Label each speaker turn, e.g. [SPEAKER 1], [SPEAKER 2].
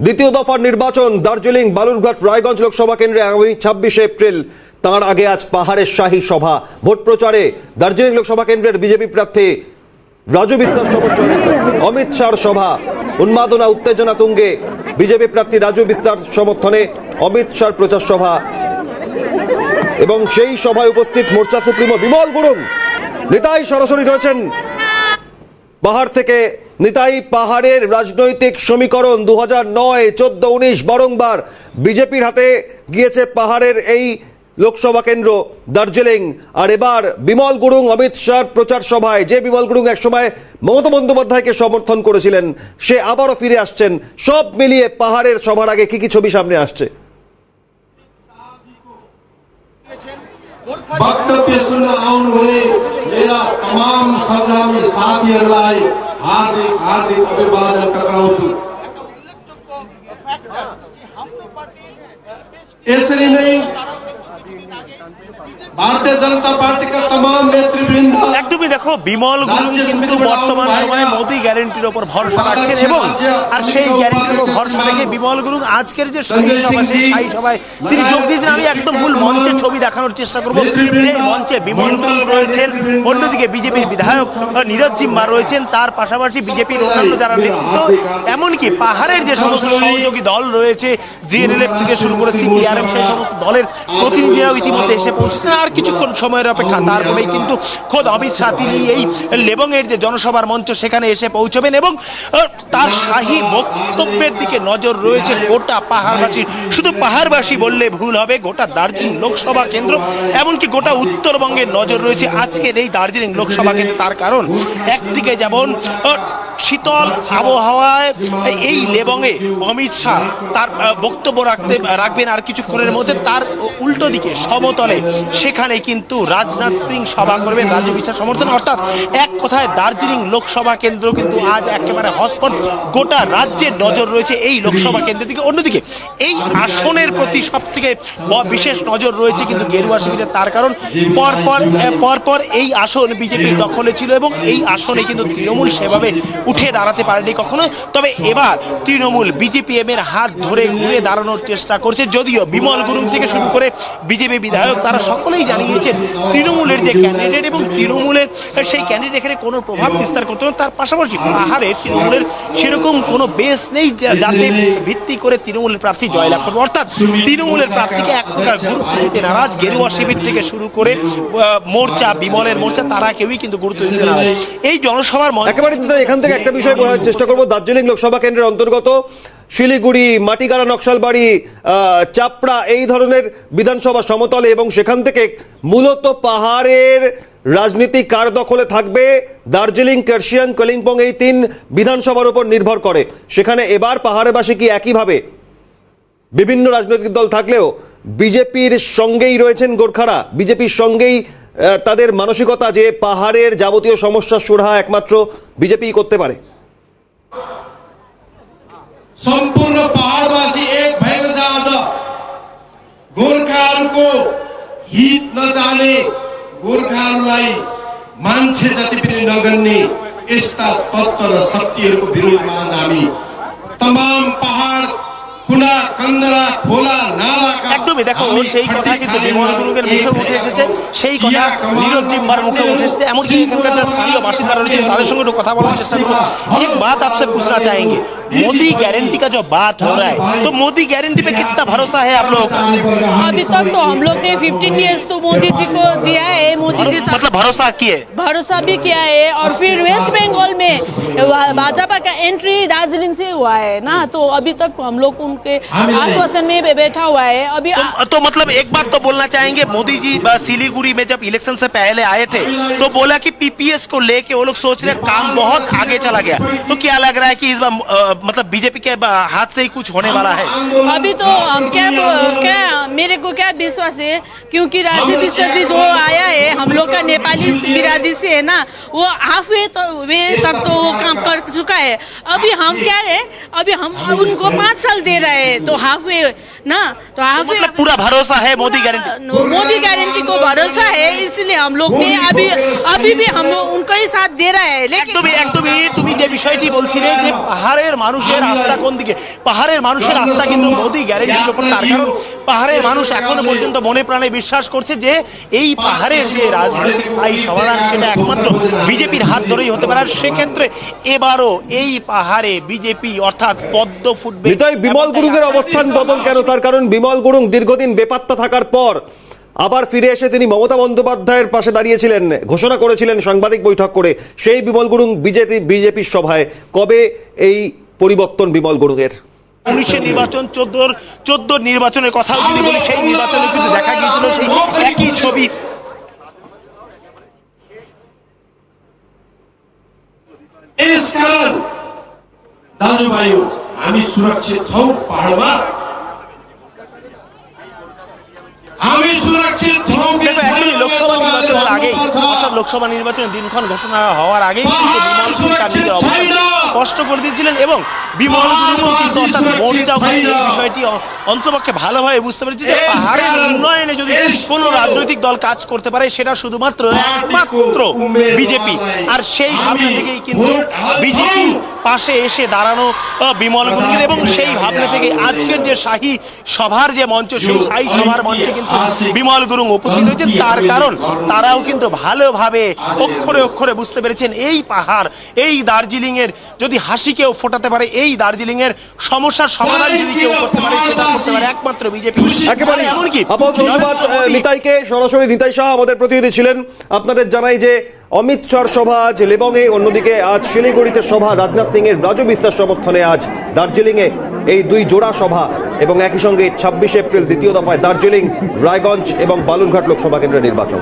[SPEAKER 1] দ্বিতীয় দফার নির্বাচন, দার্জিলিং, বালুরঘাট, রায়গঞ্জ লোকসভা কেন্দ্রে আগামী ছাব্বিশে এপ্রিল। তার আগে আজ পাহাড়ের শাহী সভা। ভোট প্রচারে দার্জিলিং লোকসভা কেন্দ্রের বিজেপি প্রার্থী রাজু বিস্তার সমস্যা অমিত শাহর সভা। উন্মাদনা, উত্তেজনা তুঙ্গে বিজেপি প্রার্থী রাজু বিস্তার সমর্থনে অমিত শাহর প্রচার সভা। এবং সেই সভায় উপস্থিত মোর্চা সুপ্রিমো বিমল গুরুং। নেতাই সরাসরি রয়েছেন পাহাড় থেকে নিতাই পাহাড়ের রাজনৈতিক সমীকরণ দু হাজার নয় চোদ্দ উনিশ বারংবার বিজেপির হাতে গিয়েছে পাহাড়ের এই লোকসভা কেন্দ্র দার্জিলিং আর এবার বিমল গুরুং অমিত শাহর প্রচার সভায় যে বিমল গুরুং একসময় মমতা বন্দ্যোপাধ্যায়কে সমর্থন করেছিলেন সে আবারও ফিরে আসছেন সব মিলিয়ে পাহাড়ের সভার আগে কি কি ছবি সামনে আসছে
[SPEAKER 2] वक्तव्य सुन्न आउनुहुने मेरा तमाम सङ्ग्रामी हार्दिक हार्दिक अभिवादन कर रहा हूँ इसलिए नहीं भारतीय जनता पार्टी का तमाम
[SPEAKER 3] नेतृवृंद দেখো বিমল গুরুং কিন্তু বর্তমান সময়ে মোদি গ্যারেন্টির ওপর ভরসা রাখছেন এবং আর সেই গ্যারেন্টির ওপর ভরসা রেখে বিমল গুরুং আজকের যে শাহী সভা সেই শাহী সভায় তিনি যোগ দিয়েছেন। আমি একদম মূল মঞ্চে ছবি দেখানোর চেষ্টা করব। যে মঞ্চে বিমল গুরুং রয়েছেন অন্যদিকে বিজেপির বিধায়ক নীরজ জিম্মা রয়েছেন। তার পাশাপাশি বিজেপির অন্যান্য যারা নেতৃত্ব এমনকি পাহাড়ের যে সমস্ত সহযোগী দল রয়েছে জিএনএলএফ থেকে শুরু করে সিপিআরএম সেই সমস্ত দলের প্রতিনিধিরাও ইতিমধ্যে এসে পৌঁছেছেন। আর কিছুক্ষণ সময়ের অপেক্ষা তারপরেই কিন্তু খোদ অমিত শাহ তিনি এই লেবংয়ের যে জনসভার মঞ্চ সেখানে এসে পৌঁছবেন এবং তার শাহী বক্তব্যের দিকে নজর রয়েছে গোটা পাহাড়বাসী। শুধু পাহাড়বাসী বললে ভুল হবে, গোটা দার্জিলিং লোকসভা কেন্দ্র, এমনকি গোটা উত্তরবঙ্গের নজর রয়েছে। আজকের এই দার্জিলিং লোকসভা কেন্দ্রে তার কারণ একদিকে যেমন শীতল আবহাওয়ায় এই লেবংয়ে অমিত শাহ তার বক্তব্য রাখতে, রাখবেন আর কিছুক্ষণের মধ্যে তার উল্টো দিকে সমতলে সেখানে কিন্তু রাজনাথ সিং সভা করবেন, রাজু বিশ্বাস সমর্থন। অর্থাৎ এক কথায় দার্জিলিং লোকসভা কেন্দ্র কিন্তু আজ একেবারে হসপট গোটা রাজ্যের নজর রয়েছে এই লোকসভা কেন্দ্রের দিকে। অন্যদিকে এই আসনের প্রতি সব থেকে বিশেষ নজর রয়েছে কিন্তু গেরুয়া শিবিরের তার কারণ। পরপর পরপর এই আসন বিজেপির দখলে ছিল এবং এই আসনে কিন্তু তৃণমূল সেভাবে উঠে দাঁড়াতে পারেনি কখনো তবে এবার তৃণমূল বিজেপিএম এর হাত ধরে ঘুরে দাঁড়ানোর চেষ্টা করছে। যদিও বিমল গুরুং থেকে শুরু করে বিজেপি বিধায়ক, তারা সকলেই জানিয়েছেন তৃণমূলের যে ক্যান্ডিডেট এবং তৃণমূলের সেই ক্যান্ডিডেট এখানে কোনো প্রভাব বিস্তার করতে না। তার পাশাপাশি পাহাড়ে তৃণমূলের সেরকম কোনো বেস নেই যাতে ভিত্তি করে তৃণমূলের প্রার্থী জয়লাভ করবে। অর্থাৎ তৃণমূলের প্রার্থীকে এক প্রকার গুরুত্ব দিতে নারাজ। গেরুয়া শিবির থেকে শুরু করে মোর্চা, বিমলের মোর্চা, তারা কেউই কিন্তু গুরুত্ব দিতে নারাজ। এই জনসভার
[SPEAKER 1] একেবারে এখান থেকে একটা বিষয় বোঝার চেষ্টা করব। দার্জিলিং লোকসভা কেন্দ্রের অন্তর্গত শিলিগুড়ি, মাটিগাড়া, নকশালবাড়ি চাপড়া এই ধরনের বিধানসভা সমতলে এবং সেখান থেকে মূলত পাহাড়ের রাজনীতি কার দখলে থাকবে? দার্জিলিং, কার্শিয়াং, কালিম্পং এই তিন বিধানসভার উপর নির্ভর করে। সেখানে এবার পাহাড়বাসী কি একইভাবে বিভিন্ন রাজনৈতিক দল থাকলেও বিজেপির সঙ্গেই রয়েছেন গোর্খারা? বিজেপির সঙ্গেই তাদের মানসিকতা যে পাহাড়ের যাবতীয় সমস্যার সুরাহা একমাত্র বিজেপি করতে পারে
[SPEAKER 2] सम्पूर्ण पहाडवासी एक भएको छ आज गोर्खाहरूको हित नजाने गोर्खाहरूलाई मान्छे जति पनि नगन्ने यस्ता तत्त्व र शक्तिहरूको विरोधमा आज हामी तमाम पहाड
[SPEAKER 3] একদমই দেখো
[SPEAKER 2] हामी
[SPEAKER 3] সেই কথা
[SPEAKER 2] खटी
[SPEAKER 3] কিন্তু
[SPEAKER 2] खाने
[SPEAKER 3] বিমল গুরুকের মুখে
[SPEAKER 2] एक
[SPEAKER 3] উঠে এসেছে
[SPEAKER 2] भएको
[SPEAKER 3] সেই
[SPEAKER 2] चिया
[SPEAKER 3] কথা
[SPEAKER 2] कमान
[SPEAKER 3] নীরজ জিম্বার মুখে উঠে এসেছে এমনকি এখানকার যে স্থানীয় বাসিন্দারা রয়েছে তাদের সঙ্গে একটু কথা বলার চেষ্টা করবো एक बात आपसे पूछना चाहेंगे मोदी गारंटी का जो बात हो रहा है तो मोदी गारंटी पे कितना भरोसा है आप लोग
[SPEAKER 4] अभी तक तो हम लोग ने 15 इयर्स तो मोदी जी को दिया है मोदी जी
[SPEAKER 3] मतलब भरोसा किए?
[SPEAKER 4] भरोसा भी किया है और फिर वेस्ट बंगाल में भाजपा का एंट्री दार्जिलिंग से हुआ है ना तो अभी तक हम लोग उनके आश्वासन में बैठा हुआ है। अभी
[SPEAKER 3] तो, तो मतलब एक बात तो बोलना चाहेंगे मोदी जी सिलीगुड़ी में जब इलेक्शन से पहले आए थे तो बोला कि पीपीएस को लेके वो लोग सोच रहे काम बहुत आगे चला गया। तो क्या लग रहा है कि इस बार मतलब बीजेपी के हाथ से ही कुछ होने वाला है।
[SPEAKER 4] अभी तो क्या क्या मेरे को क्या विश्वास है क्योंकि राजीव बिस्टर जी जो आया है हम लोग का नेपाली बिरादरी से है ना वो हाफ वे तो वे तक तो वो काम कर चुका है अभी हम क्या है अभी हम उनको पाँच साल दे रहे हैं तो हाफ वे ना तो हाफ वे
[SPEAKER 3] मतलब पूरा भरोसा है मोदी गारंटी
[SPEAKER 4] मोदी गारंटी को भरोसा है इसलिए हम लोग ने अभी अभी भी हम लोग उनका ही साथ दे रहा है लेकिन
[SPEAKER 3] একদমই একদমই তুমি যে বিষয়টি বলছিলে যে পাহাড়ের মানুষ মানুষের আস্থা কোন দিকে পাহাড়ের মানুষের আস্থা কিন্তু মোদি গ্যারেন্টির উপর তার কারণ পাহাড়ের মানুষ এখনও পর্যন্ত মনে প্রাণে বিশ্বাস করছে যে এই পাহাড়ের যে রাজনৈতিক স্থায়ী সমাধান সেটা একমাত্র বিজেপির হাত ধরেই হতে পারে। আর সেক্ষেত্রে এবারও এই পাহাড়ে বিজেপি অর্থাৎ পদ্ম ফুটবে।
[SPEAKER 1] বিমল গুরুংয়ের অবস্থান বদল কেন? তার কারণ বিমল গুরুং দীর্ঘদিন বেপাত্তা থাকার পর আবার ফিরে এসে তিনি মমতা বন্দ্যোপাধ্যায়ের পাশে দাঁড়িয়েছিলেন ঘোষণা করেছিলেন সাংবাদিক বৈঠক করে। সেই বিমল গুরুং বিজেপি বিজেপির সভায় কবে এই পরিবর্তন বিমল গুরুংয়ের
[SPEAKER 3] উনিশের নির্বাচন চোদ্দোর চোদ্দোর নির্বাচনের কথাও যদি বলি সেই নির্বাচনে কিন্তু দেখা গিয়েছিল সেই একই ছবি
[SPEAKER 2] यसकारण दाजुभाइ हामी सुरक्षित छौँ पहाडमा हामी सुरक्षित छौँ
[SPEAKER 3] আগেই অর্থাৎ লোকসভা নির্বাচনের দিনক্ষণ ঘোষণা হওয়ার আগেই কিন্তু বিমল গুরুং নিজের অবস্থান স্পষ্ট করে দিয়েছিলেন এবং বিমল গুরুংও কিন্তু অর্থাৎ মৌরিতাও এই বিষয়টি অন্তপক্ষে ভালোভাবে বুঝতে পেরেছে যে পাহাড়ের উন্নয়নে যদি কোনো রাজনৈতিক দল কাজ করতে পারে সেটা শুধুমাত্র একমাত্র বিজেপি। আর সেই ভাবনা থেকেই কিন্তু বিজেপি পাশে এসে দাঁড়ানো বিমল গুরুং এবং সেই থেকে আজকের যে শাহী সভার যে মঞ্চ সেই শাহী সভার মঞ্চে কিন্তু বিমল গুরুং উপস্থিত হয়েছেন। তার কারণ তারাও কিন্তু ভালোভাবে অক্ষরে অক্ষরে বুঝতে পেরেছেন এই পাহাড় এই দার্জিলিং এর যদি হাসি কেউ ফোটাতে পারে এই দার্জিলিং এর সমস্যার সমাধান যদি কেউ করতে পারে সেটা করতে পারে একমাত্র বিজেপি।
[SPEAKER 1] একেবারে
[SPEAKER 3] এমনকি
[SPEAKER 1] ধন্যবাদ নিতাইকে সরাসরি নিতাই শাহ আমাদের প্রতিনিধি ছিলেন। আপনাদের জানাই যে অমিত শাহর সভা আজ লেবংয়ে অন্যদিকে আজ শিলিগুড়িতে সভা রাজনাথ সিং এর রাজু বিস্তার সমর্থনে আজ দার্জিলিংয়ে এই দুই জোড়া সভা এবং একই সঙ্গে ছাব্বিশে এপ্রিল দ্বিতীয় দফায় দার্জিলিং, রায়গঞ্জ এবং বালুরঘাট লোকসভা কেন্দ্রের নির্বাচন।